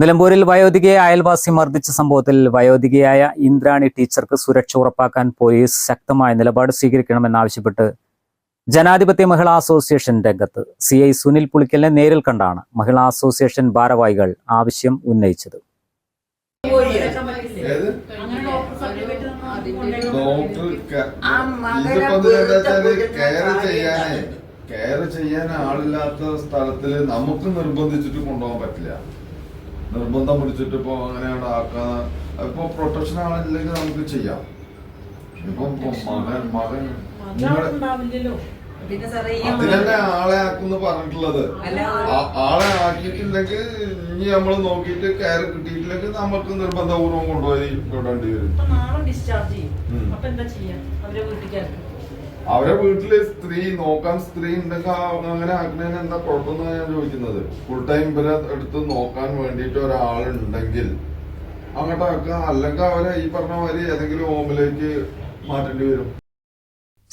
നിലമ്പൂരിൽ വയോധികയെ അയൽവാസി മർദ്ദിച്ച സംഭവത്തിൽ വയോധികയായ ഇന്ദ്രാണി ടീച്ചർക്ക് സുരക്ഷ ഉറപ്പാക്കാൻ പോലീസ് ശക്തമായ നിലപാട് സ്വീകരിക്കണമെന്നാവശ്യപ്പെട്ട് ജനാധിപത്യ മഹിളാ അസോസിയേഷൻ രംഗത്ത് സി ഐ സുനിൽ പുളിക്കലിനെ നേരിൽ കണ്ടാണ് മഹിളാ അസോസിയേഷൻ ഭാരവാഹികൾ ആവശ്യം ഉന്നയിച്ചത്. കെയർ ചെയ്യാൻ ആളില്ലാത്ത സ്ഥലത്തിൽ നമുക്ക് നിർബന്ധിച്ചിട്ട് കൊണ്ടുപോകാൻ പറ്റില്ല നിർബന്ധം പിടിച്ചിട്ട് ഇപ്പൊ അങ്ങനെയാണ് ആക്കാൻ ഇപ്പൊ പ്രൊട്ടക്ഷൻ ആളില്ലെങ്കിൽ നമുക്ക് ചെയ്യാം. ഇപ്പൊ മകൻ മകൻ ആളെ ആക്കുന്ന് പറഞ്ഞിട്ടുള്ളത്? ആളെ ആക്കിയിട്ടില്ലെങ്കിൽ ഇനി നമ്മൾ നോക്കിയിട്ട് കയർ കിട്ടിയിട്ടില്ലെങ്കിൽ നമുക്ക് നിർബന്ധപൂർവം കൊണ്ടുപോയി വിടേണ്ടി വരും. അവരെ വീട്ടിൽ സ്ത്രീ നോക്കാൻ സ്ത്രീ ഉണ്ടെങ്കിൽ അങ്ങനെ ആക്കുന്നതിന് എന്താ? കുഴപ്പമെന്നാണ് ഞാൻ ചോദിക്കുന്നത്. ഫുൾ ടൈം ഇവരെ എടുത്ത് നോക്കാൻ വേണ്ടിയിട്ട് ഒരാളുണ്ടെങ്കിൽ അങ്ങോട്ട് ആക്കുക അല്ലെങ്കിൽ അവരെ ഈ പറഞ്ഞ മാതിരി ഏതെങ്കിലും ഹോമിലേക്ക് മാറ്റേണ്ടി വരും.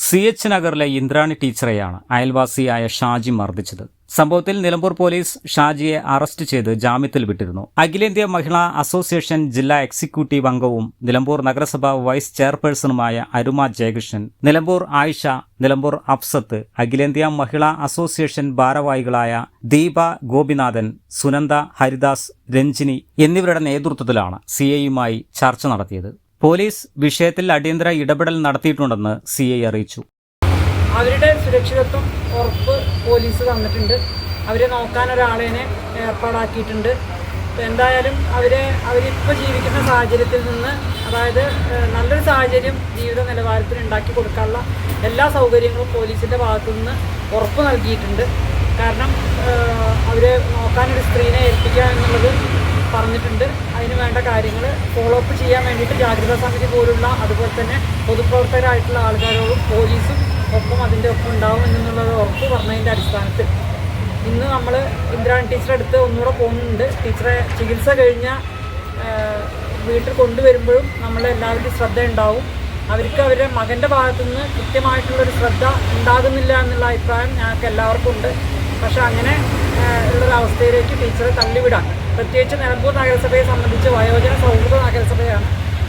സി എച്ച് നഗറിലെ ഇന്ദ്രാണി ടീച്ചറെയാണ് അയൽവാസിയായ ഷാജി മർദ്ദിച്ചത്. സംഭവത്തിൽ നിലമ്പൂർ പോലീസ് ഷാജിയെ അറസ്റ്റ് ചെയ്ത് ജാമ്യത്തിൽ വിട്ടിരുന്നു. അഖിലേന്ത്യാ മഹിളാ അസോസിയേഷൻ ജില്ലാ എക്സിക്യൂട്ടീവ് അംഗവും നിലമ്പൂർ നഗരസഭാ വൈസ് ചെയർപേഴ്സണുമായ അരുമ ജയകൃഷ്ണൻ നിലമ്പൂർ ആയിഷ നിലമ്പൂർ അഫ്സത്ത് അഖിലേന്ത്യാ മഹിളാ അസോസിയേഷൻ ഭാരവാഹികളായ ദീപ ഗോപിനാഥൻ സുനന്ദ ഹരിദാസ് രഞ്ജിനി എന്നിവരുടെ നേതൃത്വത്തിലാണ് സി ചർച്ച നടത്തിയത്. പോലീസ് വിഷയത്തിൽ അടിയന്തര ഇടപെടൽ നടത്തിയിട്ടുണ്ടെന്ന് സി ഐ അറിയിച്ചു. അവരുടെ സുരക്ഷിതത്വം ഉറപ്പ് പോലീസ് തന്നിട്ടുണ്ട്. അവരെ നോക്കാൻ ഒരാളേനെ ഏർപ്പാടാക്കിയിട്ടുണ്ട്. എന്തായാലും അവരെ അവരിപ്പോൾ ജീവിക്കുന്ന സാഹചര്യത്തിൽ നിന്ന് അതായത് നല്ലൊരു സാഹചര്യം ജീവിത നിലവാരത്തിന് ഉണ്ടാക്കി കൊടുക്കാനുള്ള എല്ലാ സൗകര്യങ്ങളും പോലീസിന്റെ ഭാഗത്തു നിന്ന് ഉറപ്പ് നൽകിയിട്ടുണ്ട്. കാരണം അവരെ നോക്കാനൊരു സ്ത്രീനെ ഏൽപ്പിക്കുക എന്നുള്ളത് പറഞ്ഞിട്ടുണ്ട്. അതിന് വേണ്ട കാര്യങ്ങൾ ഫോളോ അപ്പ് ചെയ്യാൻ വേണ്ടിയിട്ട് ജാഗ്രതാ സമിതി പോലുള്ള അതുപോലെ തന്നെ പൊതുപ്രവർത്തകരായിട്ടുള്ള ആൾക്കാരോടും പോലീസും ഒപ്പം അതിന്റെ ഒപ്പം ഉണ്ടാവും എന്നുള്ളത് ഉറപ്പ് പറഞ്ഞതിന്റെ അടിസ്ഥാനത്തിൽ. ഇന്ന് നമ്മൾ ഇന്ദിരാണി ടീച്ചറെ അടുത്ത് ഒന്നുകൂടെ പോകുന്നുണ്ട്. ടീച്ചറെ ചികിത്സ കഴിഞ്ഞ വീട്ടിൽ കൊണ്ടുവരുമ്പോഴും നമ്മളെല്ലാവരുടെയും ശ്രദ്ധ ഉണ്ടാവും. അവർക്ക് അവരുടെ മകന്റെ ഭാഗത്തു നിന്ന് കൃത്യമായിട്ടുള്ളൊരു ശ്രദ്ധ ഉണ്ടാകുന്നില്ല എന്നുള്ള അഭിപ്രായം ഞങ്ങൾക്ക് എല്ലാവർക്കും ഉണ്ട്. പക്ഷെ അങ്ങനെ ഉള്ളൊരവസ്ഥയിലേക്ക് ടീച്ചറെ തള്ളിവിടാൻ. പ്രത്യേകിച്ച് നിലമ്പൂർ നഗരസഭയെ സംബന്ധിച്ച് വയോജന സൗഹൃദ നഗരസഭയാണ്.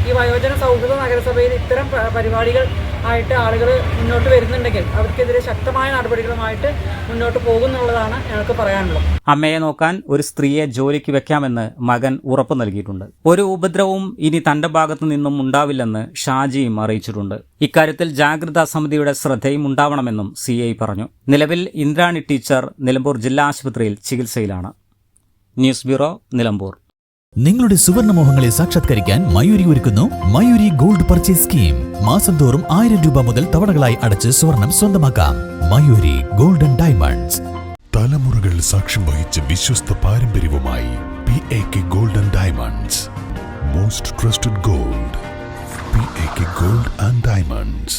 ഈ വയോജന സൗഹൃദ നഗരസഭയിൽ ഇത്തരം പരിപാടികൾ ആയിട്ട് ആളുകൾ മുന്നോട്ട് വരുന്നുണ്ടെങ്കിൽ അവർക്കെതിരെ ശക്തമായ നടപടികളുമായിട്ട് മുന്നോട്ട് പോകുന്നുള്ളതാണ് ഞങ്ങൾക്ക് പറയാനുള്ളത്. അമ്മയെ നോക്കാൻ ഒരു സ്ത്രീയെ ജോലിക്ക് വെക്കാമെന്ന് മകൻ ഉറപ്പു നൽകിയിട്ടുണ്ട്. ഒരു ഉപദ്രവവും ഇനി തന്റെ ഭാഗത്തു നിന്നും ഉണ്ടാവില്ലെന്ന് ഷാജിയും അറിയിച്ചിട്ടുണ്ട്. ഇക്കാര്യത്തിൽ ജാഗ്രതാ സമിതിയുടെ ശ്രദ്ധയും ഉണ്ടാവണമെന്നും സി പറഞ്ഞു. നിലവിൽ ഇന്ദ്രാണി ടീച്ചർ നിലമ്പൂർ ജില്ലാ ആശുപത്രിയിൽ ചികിത്സയിലാണ്. News bureau Nilambur. നിങ്ങളുടെ സുവർണമോഹങ്ങളെ സാക്ഷാത്കരിക്കാൻ മയൂരി ഒരുക്കുന്നു മയൂരി ഗോൾഡ് പർച്ചേസ് സ്കീം. മാസം തോറും ആയിരം രൂപ മുതൽ തവണകളായി അടച്ച് സ്വർണം സ്വന്തമാക്കാം. Mayuri golden diamonds. തലമുറകൾ സാക്ഷ്യം വഹിച്ച വിശ്വസ്ത പാരമ്പര്യവുമായി P A K golden diamonds most trusted gold P A K gold and diamonds